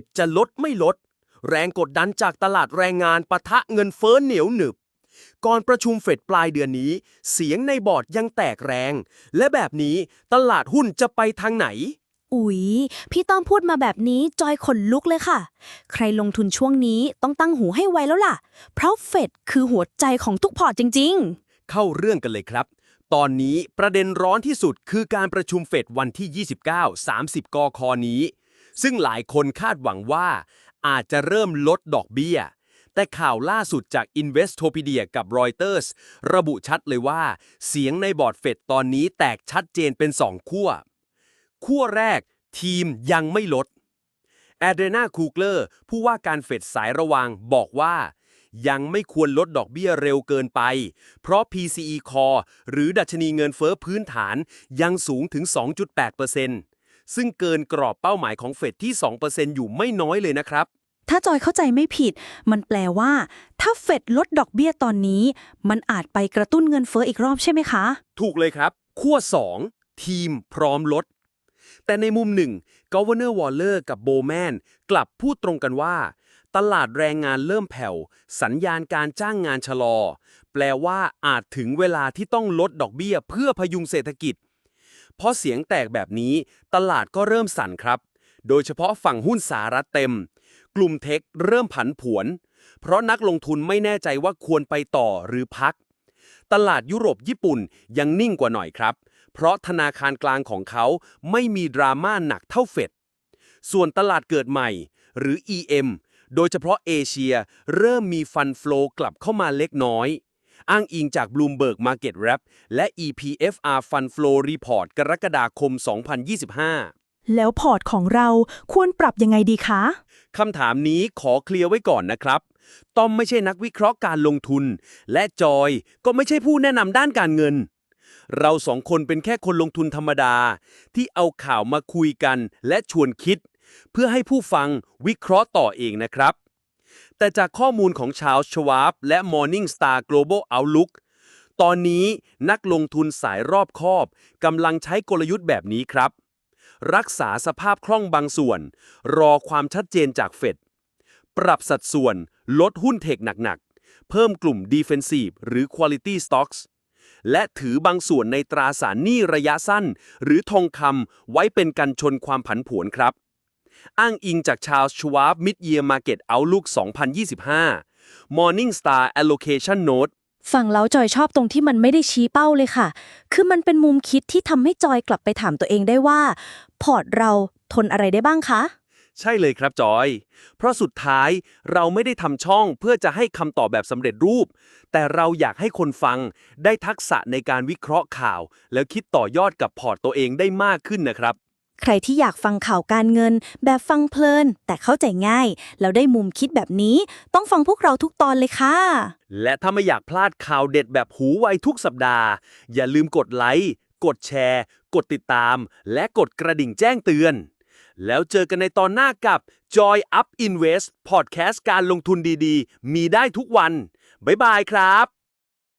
ดจะลดไม่ลด แรงกดดันจากตลาดแรงงานปะทะเงินเฟ้อเหนียวหนึบ ก่อนประชุมเฟดปลายเดือนนี้ เสียงในบอร์ดยังแตกแรง และแบบนี้ตลาดหุ้นจะไปทางไหนอุ๊ย พี่ต้อมพูดมาแบบนี้จอยขนลุกเลยค่ะ ใครลงทุนช่วงนี้ต้องตั้งหูให้ไวแล้วล่ะ เพราะเฟดคือหัวใจของทุกพอร์ตจริงเข้าเรื่องกันเลยครับ ตอนนี้ประเด็นร้อนที่สุดคือการประชุมเฟดวันที่ 29 30 กคนี้ ซึ่งหลายคนคาดหวังว่า อาจจะเริ่มลดดอกเบี้ย แต่ข่าวล่าสุดจาก Investopedia กับ Reuters ระบุชัดเลยว่า เสียงในบอร์ดเฟดตอนนี้แตกชัดเจนเป็นสองขั้วขั้วแรก ทีมยังไม่ลดแอดเรนาคูเกอร์ผู้ว่าการเฟดสายระวังบอกว่ายังไม่ควรลดดอกเบี้ยเร็วเกินไป เพราะ PCE Core หรือดัชนีเงินเฟ้อพื้นฐานยังสูงถึง 2.8% ซึ่งเกินกรอบเป้าหมายของเฟดที่ 2%อยู่ไม่น้อยเลยนะครับๆถ้าจอยเข้าใจไม่ผิด มันแปลว่า ถ้าเฟดลดดอกเบี้ยตอนนี้ มันอาจไปกระตุ้นเงินเฟ้ออีกรอบใช่ไหมคะ ถูกเลยครับ ขั้ว 2 ทีมพร้อมลด แต่ในมุมหนึ่ง Governor Waller กับ Bowman กลับพูดตรงกันว่า ตลาดแรงงานเริ่มแผ่ว สัญญาณการจ้างงานชะลอ แปลว่าอาจถึงเวลาที่ต้องลดดอกเบี้ยเพื่อพยุงเศรษฐกิจเพราะเสียงแตกแบบนี้ตลาดก็เริ่มสั่นครับ โดยเฉพาะฝั่งหุ้นสหรัฐเต็ม กลุ่มเทคเริ่มผันผวน เพราะนักลงทุนไม่แน่ใจว่าควรไปต่อหรือพัก ตลาดยุโรปญี่ปุ่นยังนิ่งกว่าหน่อยครับ เพราะธนาคารกลางของเขาไม่มีดราม่าหนักเท่าเฟดส่วนตลาดเกิดใหม่ หรือ EM โดยเฉพาะเอเชียเริ่มมีฟันฟลอกลับเข้ามาเล็กน้อย อ้างอิงจาก Bloomberg Market Wrap และ EPFR Fund Flow Report กรกฎาคม 2025แล้วพอร์ตของเราควรปรับยังไงดีคะ คำถามนี้ขอเคลียร์ไว้ก่อนนะครับ ต้อมไม่ใช่นักวิเคราะห์การลงทุน และจอยก็ไม่ใช่ผู้แนะนำด้านการเงิน เราสองคนเป็นแค่คนลงทุนธรรมดา ที่เอาข่าวมาคุยกันและชวนคิด เพื่อให้ผู้ฟังวิเคราะห์ต่อเองนะครับ แต่จากข้อมูลของชาวชวาบและ Morningstar Global Outlook ตอนนี้นักลงทุนสายรอบคอบกำลังใช้กลยุทธ์แบบนี้ครับ รักษาสภาพคล่องบางส่วน รอความชัดเจนจากเฟดปรับสัดส่วนลดหุ้นเทคหนักๆ เพิ่มกลุ่ม Defensive หรือ Quality Stocks และถือบางส่วนในตราสารหนี้ระยะสั้น หรือทองคำไว้เป็นกันชนความผันผวนครับ อ้างอิงจากชาวชวาบ Mid-Year Market Outlook 2025 Morningstar Allocation Note ฟังแล้วจอยชอบตรงที่มันไม่ได้ชี้เป้าเลยค่ะ คือมันเป็นมุมคิดที่ทำให้จอยกลับไปถามตัวเองได้ว่า พอร์ตเราทนอะไรได้บ้างคะ ใช่เลยครับจอย เพราะสุดท้ายเราไม่ได้ทำช่องเพื่อจะให้คำตอบแบบสำเร็จรูป แต่เราอยากให้คนฟังได้ทักษะในการวิเคราะห์ข่าว แล้วคิดต่อยอดกับพอร์ตตัวเองได้มากขึ้นนะครับ ใครที่อยากฟังข่าวการเงิน แบบฟังเพลิน แต่เข้าใจง่าย แล้วได้มุมคิดแบบนี้ ต้องฟังพวกเราทุกตอนเลยค่ะ และถ้าไม่อยากพลาดข่าวเด็ดแบบหูไวทุกสัปดาห์ อย่าลืมกดไลค์ กดแชร์ กดติดตาม และกดกระดิ่งแจ้งเตือน แล้วเจอกันในตอนหน้ากับ Joy Up Invest Podcast การลงทุนดีๆ มีได้ทุกวัน บ๊ายบายครับ